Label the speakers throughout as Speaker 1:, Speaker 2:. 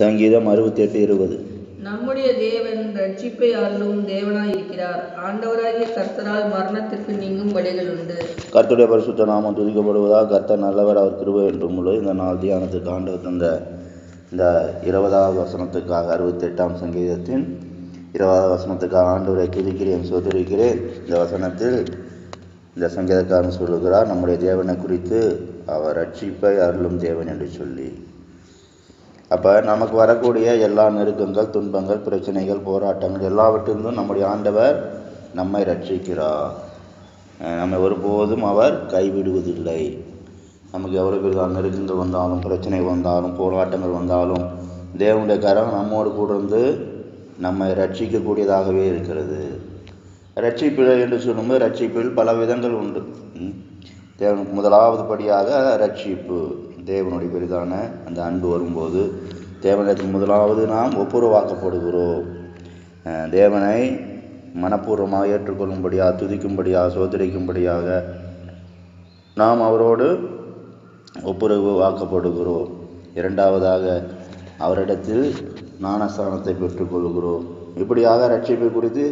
Speaker 1: சங்கீதம் அறுபத்தெட்டு இருபது.
Speaker 2: நம்முடைய தேவன் ரட்சிப்பை அருளும் தேவனாய் இருக்கிறார் ஆண்டவராகிய கர்த்தரால் மரணத்திற்கு நீங்கும் வழிகள் உண்டு.
Speaker 1: கர்த்தருடைய பரிசுத்த நாமம் துதிக்கப்படுவதாக கர்த்தர் நல்லவர் அவர் கிருபை என்றும் உள்ள இந்த நாள் தியானத்துக்கு ஆண்டவர் தந்த இந்த இருபதாவது வசனத்துக்காக அறுபத்தெட்டாம் சங்கீதத்தின் இருபதாவது வசனத்துக்காக ஆண்டவரை துதிக்கிறேன் சோதரிக்கிறேன் இந்த வசனத்தில் இந்த சங்கீதக்காரன் சொல்லுகிறார் நம்முடைய தேவனை குறித்து அவர் ரட்சிப்பை அருளும் தேவன் என்று சொல்லி. அப்போ நமக்கு வரக்கூடிய எல்லா நெருக்கங்கள் துன்பங்கள் பிரச்சனைகள் போராட்டங்கள் எல்லாவற்றிலிருந்தும் நம்முடைய ஆண்டவர் நம்மை ரட்சிக்கிறார். நம்மை ஒருபோதும் அவர் கைவிடுவதில்லை. நமக்கு எவ்வளோ பெரிய நெருக்கங்கள் வந்தாலும் பிரச்சனை வந்தாலும் போராட்டங்கள் வந்தாலும் தேவனுடைய கரம் நம்மோடு கூட இருந்து நம்மை ரட்சிக்கக்கூடியதாகவே இருக்கிறது. ரட்சிப்பு என்று சொல்லும்போது ரட்சிப்பில் பல விதங்கள் உண்டு. தேவனுக்கு முதலாவது படியாக ரட்சிப்பு. தேவனுடைய பெரிதான அந்த அன்பு வரும்போது தேவனிடத்தில் முதலாவது நாம் ஒப்புரவாக்கப்படுகிறோம். தேவனை மனப்பூர்வமாக ஏற்றுக்கொள்ளும்படியாக துதிக்கும்படியாக சோதரிக்கும்படியாக நாம் அவரோடு ஒப்புரவு வாக்கப்படுகிறோம் இரண்டாவதாக அவரிடத்தில் ஞானஸ்தானத்தை பெற்றுக்கொள்கிறோம். இப்படியாக ரட்சிப்பை குறித்து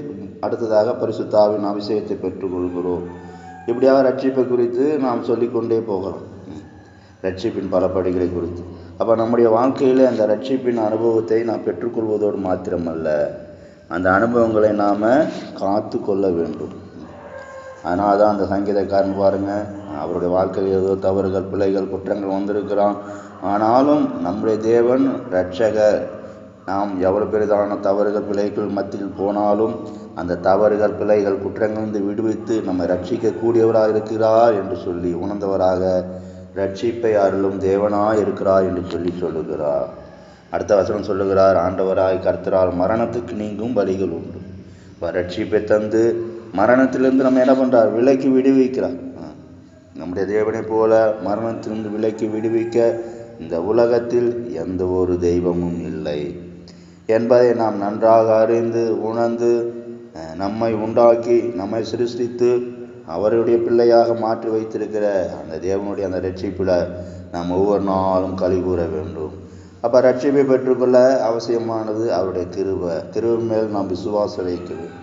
Speaker 1: அடுத்ததாக பரிசுத்தாவின் அபிஷேகத்தை பெற்றுக்கொள்கிறோம். இப்படியாக ரட்சிப்பை குறித்து நாம் சொல்லிக்கொண்டே போகிறோம். ரட்சிப்பின் பல படிகளை குறித்து. அப்போ நம்முடைய வாழ்க்கையில் அந்த ரட்சிப்பின் அனுபவத்தை நாம் பெற்றுக்கொள்வதோடு மாத்திரமல்ல. அந்த அனுபவங்களை நாம் காத்து கொள்ள வேண்டும். அதனால தான் அந்த சங்கீதக்காரன் பாருங்க அவருடைய வாழ்க்கையில் ஏதோ தவறுகள் பிழைகள் குற்றங்கள் வந்திருக்கிறான். ஆனாலும் நம்முடைய தேவன் ரட்சகர் நாம் எவ்வளோ பெரிதான தவறுகள் பிழைகள் மத்தியில் போனாலும் அந்த தவறுகள் பிழைகள் குற்றங்களிலிருந்து விடுவித்து நம்மை ரட்சிக்கக்கூடியவராக இருக்கிறார் என்று சொல்லி உணர்ந்தவராக ரட்சிப்பை அருளும் தேவனாய் இருக்கிறார் என்று சொல்லி சொல்லுகிறார். அடுத்த வசனம் சொல்லுகிறார் ஆண்டவராய் கர்த்தரால் மரணத்துக்கு நீங்கும் வழிகள் உண்டு. இப்போ ரட்சிப்பை தந்து மரணத்திலிருந்து நம்ம என்ன பண்ணுறார் விலைக்கு விடுவிக்கிறார். நம்முடைய தேவனை போல மரணத்திலிருந்து விலைக்கு விடுவிக்க இந்த உலகத்தில் எந்த ஒரு தெய்வமும் இல்லை. என்பதை நாம் நன்றாக அறிந்து உணர்ந்து நம்மை உண்டாக்கி நம்மை சிருஷ்டித்து அவருடைய பிள்ளையாக மாற்றி வைத்திருக்கிற அந்த தேவனுடைய அந்த ரட்சிப்பில் நாம் ஒவ்வொரு நாளும் கழி கூற வேண்டும். அப்போ ரட்சிப்பை பெற்றுக்கொள்ள அவசியமானது அவருடைய கிருபை கிருபை மேல் நாம் விசுவாசம் வைக்கிறோம்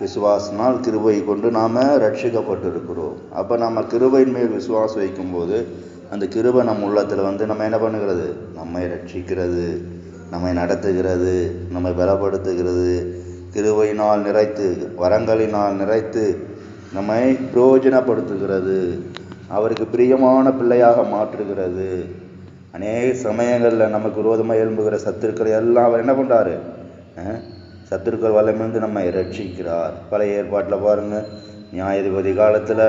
Speaker 1: விசுவாசனால் கிருபை கொண்டு நாம் ரட்சிக்கப்பட்டிருக்கிறோம். அப்போ நம்ம கிருபையின் மேல் விசுவாசம் வைக்கும்போது அந்த கிருபை நம் உள்ளத்தில் வந்து நம்ம என்ன பண்ணுகிறது? நம்மை ரட்சிக்கிறது நம்மை நடத்துகிறது நம்மை பலப்படுத்துகிறது. கிருபையினால் நிறைத்து வரங்களினால் நிறைத்து நம்மை பிரயோஜனப்படுத்துகிறது. அவருக்கு பிரியமான பிள்ளையாக மாற்றுகிறது. அநேக சமயங்களில் நமக்கு விரோதமாக எழும்புகிற சத்துருக்களை எல்லாம் அவர் என்ன பண்ணுறாரு சத்துருக்கள் வல்லமிருந்து நம்மை ரட்சிக்கிறார் பழைய ஏற்பாட்டில் பாருங்கள் நியாயாதிபதி காலத்தில்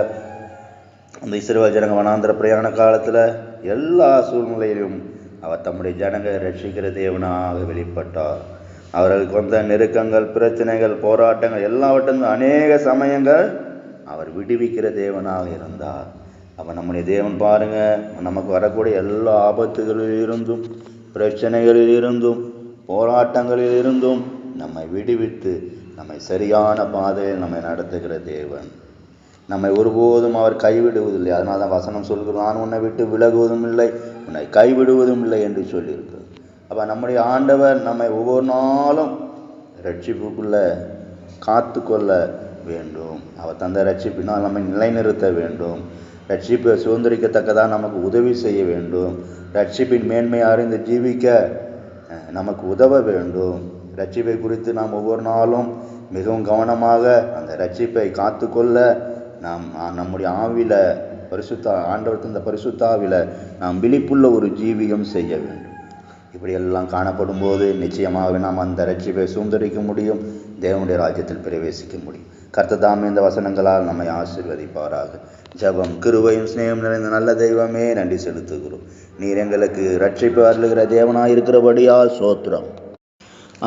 Speaker 1: அந்த இஸ்ரேல் ஜனங்க வனாந்திர பிரயாண காலத்தில் எல்லா சூழ்நிலையிலும் அவர் தம்முடைய ஜனங்களை ரட்சிக்கிற தேவனாக வெளிப்பட்டார். அவர்களுக்கு வந்த நெருக்கங்கள் பிரச்சனைகள் போராட்டங்கள் எல்லாவற்றிலும் அநேக சமயங்கள் அவர் விடுவிக்கிற தேவனாக இருந்தார். அப்போ நம்முடைய தேவன் பாருங்க நமக்கு வரக்கூடிய எல்லா ஆபத்துகளில் இருந்தும் பிரச்சனைகளில் இருந்தும் போராட்டங்களில் இருந்தும் நம்மை விடுவித்து நம்மை சரியான பாதையில் நம்மை நடத்துகிற தேவன். நம்மை ஒருபோதும் அவர் கைவிடுவதில்லை. அதனால தான் வசனம் சொல்கிறோம் நான் உன்னை விட்டு விலகுவதும் இல்லை உன்னை கைவிடுவதும் இல்லை என்று சொல்லியிருக்கிறது. அப்போ நம்முடைய ஆண்டவர் நம்மை ஒவ்வொரு நாளும் ரட்சிப்புக்குள்ளே காத்து கொள்ள வேண்டும். அவர் தந்த ரட்சிப்பினால் நம்மை நிலைநிறுத்த வேண்டும். ரட்சிப்பை சுதந்திரிக்கத்தக்கதாக நமக்கு உதவி செய்ய வேண்டும். ரட்சிப்பின் மேன்மை அறிந்து ஜீவிக்க நமக்கு உதவ வேண்டும். ரட்சிப்பை குறித்து நாம் ஒவ்வொரு நாளும் மிகவும் கவனமாக அந்த ரட்சிப்பை காத்துக்கொள்ள நாம் நம்முடைய ஆவில பரிசுத்தா ஆண்டவர் தந்த பரிசுத்தாவில நாம் விழிப்புள்ள ஒரு ஜீவியம் செய்ய வேண்டும். இப்படியெல்லாம் காணப்படும் போது நிச்சயமாக நாம் அந்த ரட்சிப்பை சுந்தரிக்க முடியும். தேவனுடைய ராஜ்யத்தில் பிரவேசிக்க முடியும். கர்த்ததாமே இந்த வசனங்களால் நம்மை ஆசிர்வதிப்பாராக. ஜெபம் கிருவையும் சிநேகம் நிறைந்த நல்ல தெய்வமே நன்றி செலுத்துகிறோம். நீர் எங்களுக்கு ரட்சிப்பு அருளுகிற தேவனாய் இருக்கிறபடியால் சோத்திரம்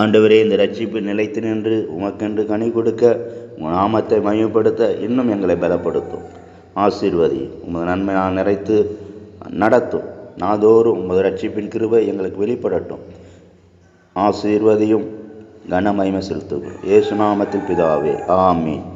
Speaker 1: ஆண்டவரே இந்த ரட்சிப்பு நிலைத்து நின்று உமக்கென்று கனி கொடுக்க நாமத்தை மையப்படுத்த இன்னும் எங்களை பலப்படுத்தும். ஆசீர்வதி உமது நன்மை நான் நிறைத்து நடத்தும். நாதோறும் உமது ரட்சிப்பின் கிருவை எங்களுக்கு வெளிப்படட்டும். ஆசீர்வதியும் கனமகிமை செலுத்துகிறோம். ஏசுநாமத்தில் பிதாவே ஆமீன்.